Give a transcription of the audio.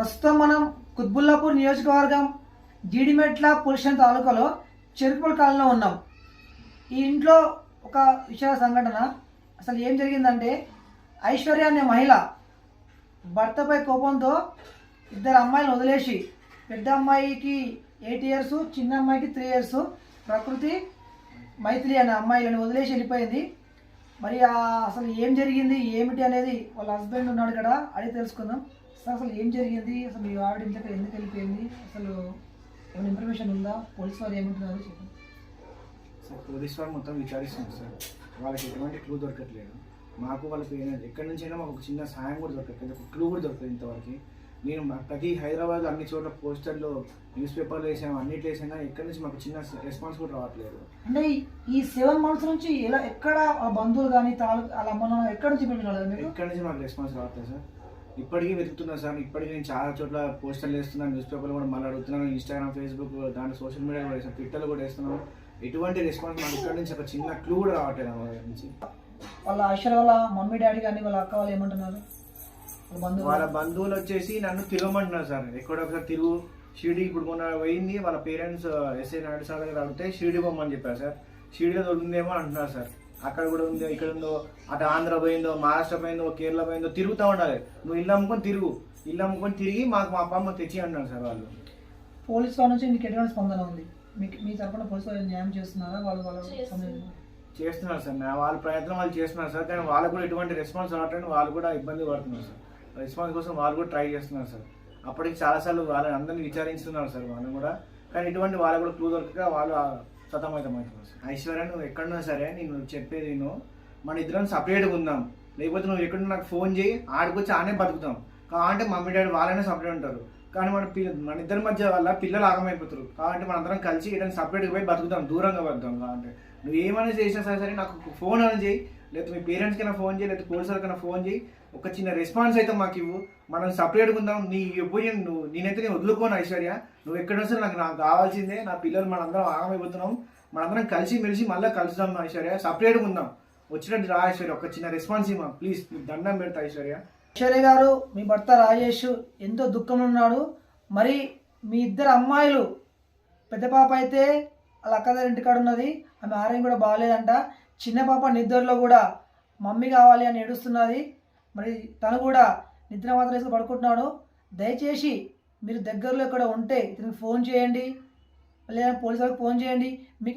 ప్రస్తుతం మనం కుత్బుల్లాపూర్ నియోజకవర్గం జీడిమెట్ల పురుషన్ తాలూకాలో చెరుకుపల్లి కాలంలో ఉన్నాం. ఈ ఇంట్లో ఒక విషయ సంఘటన. అసలు ఏం జరిగిందంటే ఐశ్వర్య అనే మహిళ భర్తపై కోపంతో ఇద్దరు అమ్మాయిలను వదిలేసి పెద్ద అమ్మాయికి ఎయిట్ ఇయర్స్ చిన్న అమ్మాయికి త్రీ ఇయర్స్ ప్రకృతి మైత్రి అనే అమ్మాయిలను వదిలేసి వెళ్ళిపోయింది. మరి అసలు ఏం జరిగింది ఏమిటి అనేది వాళ్ళ హస్బెండ్ ఉన్నాడు కదా అడిగి తెలుసుకుందాం. అసలు ఏం జరిగింది? అసలు మీ ఆవిడ ఇంట్లో ఎందుకు వెళ్ళిపోయింది? అసలు ఏమైనా ఇన్ఫర్మేషన్ ఉందా? పోలీస్ వారు ఏమంటున్నారు చెప్పండి. సార్ పోలీస్ వారు మొత్తం విచారిస్తున్నారు సార్. వాళ్ళకి ఎటువంటి క్లూ దొరకట్లేదు. మాకు వాళ్ళకి ఏమైనా- ఎక్కడి నుంచి అయినా మాకు ఒక చిన్న సాయం కూడా దొరకట్లేదు. ఒక క్లూ కూడా దొరకలేదు ఇంతవరకు. నేను ప్రతి హైదరాబాద్ అన్ని చోట్ల పోస్టర్లు న్యూస్ పేపర్లు వేసాము అన్నిట్లో వేసినా ఎక్కడి నుంచి మాకు చిన్న రెస్పాన్స్ కూడా రావట్లేదు. అంటే ఈ- సెవెన్ మంత్స్ నుంచి ఎలా ఎక్కడ ఆ బంధువులు కానీ తాలూ అమ్మ నాన్న ఎక్కడ నుంచి ఎక్కడి నుంచి మాకు రెస్పాన్స్ రావట్లేదు సార్? ఇప్పటికీ వెతుకుతున్నా సార్. ఇప్పటికీ నేను చాలా చోట్ల పోస్టర్లు వేస్తున్నాను న్యూస్ పేపర్లు కూడా మళ్ళీ అడుగుతున్నాను ఇన్స్టాగ్రామ్ ఫేస్బుక్ దాంట్లో సోషల్ మీడియా కూడా వేస్తాను ట్విట్టర్లో కూడా వేస్తున్నాను. ఎటువంటి రెస్పాన్స్ మాకు ఇక్కడ నుంచి ఒక చిన్న క్లూ కూడా రావట్లేదు మా దగ్గర నుంచి. వాళ్ళ ఐశ్వర్య వాళ్ళ మమ్మీ డాడీ కానీ వాళ్ళ అక్క వాళ్ళు ఏమంటున్నారు? వాళ్ళ బంధువులు? వచ్చేసి నన్ను తిరగమంటున్నారు సార్. ఎక్కడ ఒకసారి తిరుగు. షిరిడి ఇప్పుడు మొన్న పోయింది. వాళ్ళ పేరెంట్స్ ఎస్ఐ నాయుడు సార్ దగ్గర అడిగితే షిరిడి పోమని చెప్పారు సార్. షిరిడిలో దొరికిందేమో అంటున్నారు సార్. అక్కడ కూడా ఉందో ఇక్కడ ఉందో అటు ఆంధ్ర పోయిందో మహారాష్ట్ర పోయిందో కేరళ పోయిందో తిరుగుతూ ఉండాలి. నువ్వు ఇల్లు అమ్ముకొని తిరుగు. ఇల్లు అమ్ముకొని తిరిగి మాకు మా అప్ప అమ్మ తెచ్చి అంటున్నారు సార్ వాళ్ళు. పోలీస్ వాళ్ళ నుంచి మీకు ఎటువంటి స్పందన ఉంది? మీకు మీ తరపున పోలీస్ వాళ్ళు న్యాయం చేస్తున్నారా? వాళ్ళు వాళ్ళ చేస్తున్నారు. సార్. వాళ్ళ ప్రయత్నం వాళ్ళు చేస్తున్నారు సార్. కానీ వాళ్ళకు కూడా ఎటువంటి రెస్పాన్స్ రావట్లేదు. వాళ్ళు కూడా ఇబ్బంది పడుతున్నారు సార్. రెస్పాన్స్ కోసం వాళ్ళు కూడా ట్రై చేస్తున్నారు సార్. అప్పటికి చాలాసార్లు వాళ్ళని అందరినీ విచారిస్తున్నారు సార్. వాళ్ళు కూడా. కానీ ఇటువంటి వాళ్ళకు కూడా క్లూ దొరకక వాళ్ళు సతమతం ఐశ్వర్య నువ్వు ఎక్కడున్నా సరే నేను చెప్పేది నేను మన ఇద్దరం సపరేట్గా ఉందాం. లేకపోతే నువ్వు ఎక్కడ నాకు ఫోన్ చేయి ఆడికొచ్చి ఆనే బతుకుతాం. కావాలంటే మమ్మీ డాడీ వాళ్ళనే సపరేట్ ఉంటారు. కానీ మన పిల్ల మన ఇద్దరి మధ్య వల్ల పిల్లలు ఆగమైపోతారు. కాబట్టి మనందరం కలిసి ఏదైనా సపరేట్గా పోయి బతుకుతాం దూరంగా బతుకుతాం. కావాలంటే నువ్వు ఏమైనా చేసినా సరే సరే నాకు ఫోన్ అని చేయి. లేకపోతే మీ పేరెంట్స్కైనా ఫోన్ చేయి లేకపోతే పోలీసు వాళ్ళకైనా ఫోన్ చేయి. ఒక చిన్న రెస్పాన్స్ అయితే మాకు ఇవ్వు. మనం సపరేట్గా ఉందాం. నీ ఒపీనియన్ నువ్వు నేనైతే నేను వదులుకోను ఐశ్వర్య. నువ్వు ఎక్కడ వస్తే నాకు నాకు కావాల్సిందే. నా పిల్లలు మనందరం ఆగమైపోతున్నాం. మనందరం కలిసి మెలిసి మళ్ళీ కలుద్దాం ఐశ్వర్య. సపరేట్గా ఉందాం. వచ్చినట్టు రా ఐశ్వర్య. ఒక చిన్న రెస్పాన్స్ ఇవ్వ ప్లీజ్ నీకు దండం పెడతా ఐశ్వర్య. ఐశ్వర్య గారు మీ భర్త రాజేష్ ఎంతో దుఃఖం ఉన్నాడు. మరి మీ ఇద్దరు అమ్మాయిలు పెద్ద పాప అయితే వాళ్ళ అక్కదారి ఇంటికాడ ఉన్నది ఆమె ఆరోగ్యం కూడా బాగాలేదంట. చిన్న పాప నిద్రలో కూడా మమ్మీ కావాలి అని ఏడుస్తున్నది. మరి తను కూడా నిద్ర మాత్రం వేసుకుని పడుకుంటున్నాడు. దయచేసి మీరు దగ్గరలో ఇక్కడ ఉంటే ఇతనికి ఫోన్ చేయండి. లేదా పోలీసు ఫోన్ చేయండి. మీకు